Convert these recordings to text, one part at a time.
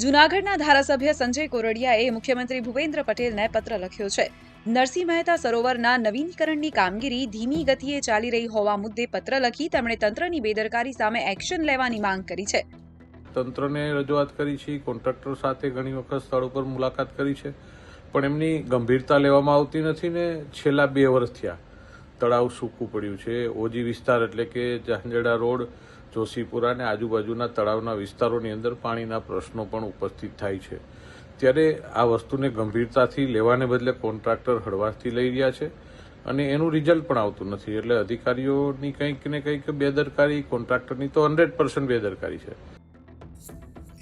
જૂનાગઢના ધારાસભ્ય સંજય કોરડિયાએ મુખ્યમંત્રી ભૂપેન્દ્ર પટેલને પત્ર લખ્યો છે. નરસિંહ મહેતા સરોવરના નવીનીકરણની કામગીરી ધીમી ગતિએ ચાલી રહી હોવા મુદ્દે પત્ર લખી તેમણે તંત્રની બેદરકારી સામે એક્શન લેવાની માંગ કરી છે. તંત્રને રજૂઆત કરી છે, કોન્ટ્રાક્ટર સાથે ઘણી વખત સ્થળ ઉપર મુલાકાત કરી છે, પણ એમની ગંભીરતા લેવામાં આવતી નથી ને છેલ્લા બે વર્ષ થયા. તળાવ સૂકું પડ્યું છે, ઓજી વિસ્તાર એટલે કે જાંજડા રોડ જોશીપુરા અને આજુબાજુના તળાવના વિસ્તારોની અંદર પાણીના પ્રશ્નો પણ ઉપસ્થિત થાય છે. ત્યારે આ વસ્તુને ગંભીરતાથી લેવાને બદલે કોન્ટ્રાક્ટર હળવાશથી લઈ રહ્યા છે અને એનું રિઝલ્ટ પણ આવતું નથી. એટલે અધિકારીઓની કંઈક ને કંઈક બેદરકારી, કોન્ટ્રાક્ટરની તો હંડ્રેડ પર્સન્ટ બેદરકારી છે.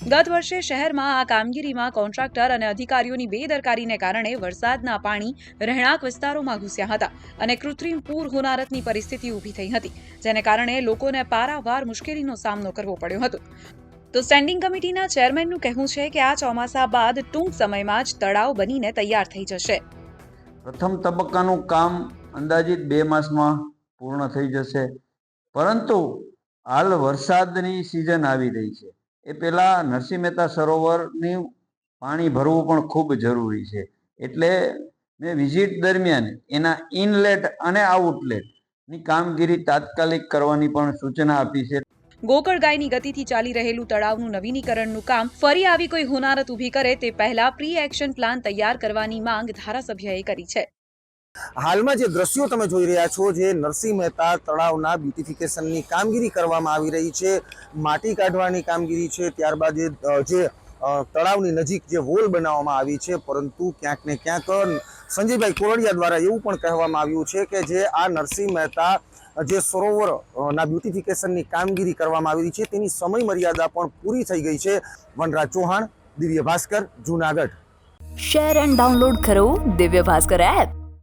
ગત વર્ષે શહેરમાં આ કામગીરીમાં કોન્ટ્રાક્ટર અને અધિકારીઓની બેદરકારીને કારણે વરસાદના પાણી રહેણાંક વિસ્તારોમાં ઘૂસ્યા હતા અને કૃત્રિમ પૂર હોનારતની પરિસ્થિતિ ઊભી થઈ હતી, જેને કારણે લોકોને પારાવાર મુશ્કેલીનો સામનો કરવો પડ્યો હતો. તો સ્ટેન્ડિંગ કમિટીના ચેરમેનનું કહેવું છે કે આ ચોમાસા બાદ ટૂંક સમયમાં જ તળાવ બનીને તૈયાર થઈ જશે. પ્રથમ તબક્કાનું કામ અંદાજિત બે માસમાં પૂર્ણ થઈ જશે. પરંતુ હાલ વરસાદની સિઝન આવી રહી છે. એ પહેલાં નરસિંહ મહેતા સરોવરની પાણી ભરવું પણ ખૂબ જરૂરી છે. એટલે મેં વિઝિટ દરમિયાન એના ઇનલેટ અને આઉટલેટની કામગીરી તાત્કાલિક કરવાની પણ સૂચના આપી છે. ગોકળ ગાયની ગતિથી ચાલી રહેલું તળાવનું નવીનીકરણનું કામ ફરી આવી કોઈ હોનારત ઊભી કરે તે પહેલા પ્રી એક્શન પ્લાન તૈયાર કરવાની માંગ ધારાસભ્યએ કરી છે. હાલમાં જે દ્રશ્યો તમે જોઈ રહ્યા છો, જે નરસિંહ મહેતા તળાવના બ્યુટિફિકેશનની કામગીરી કરવામાં આવી રહી છે, માટી કાઢવાની કામગીરી છે, ત્યારબાદ જે તળાવની નજીક જે વોલ બનાવવામાં આવી છે, પરંતુ ક્યાંક ને ક્યાંક સંજયભાઈ કોરડિયા દ્વારા એવું પણ કહેવામાં આવ્યું છે કે જે આ નરસિંહ મહેતા, જે સરોવરના બ્યુટિફિકેશનની કામગીરી કરવામાં આવી છે, તેની સમય મર્યાદા પણ પૂરી થઈ ગઈ છે. Vanraj Chauhan, Divya Bhaskar, Junagadh. Share and download કરો દિવ્ય ભાસ્કર એપ.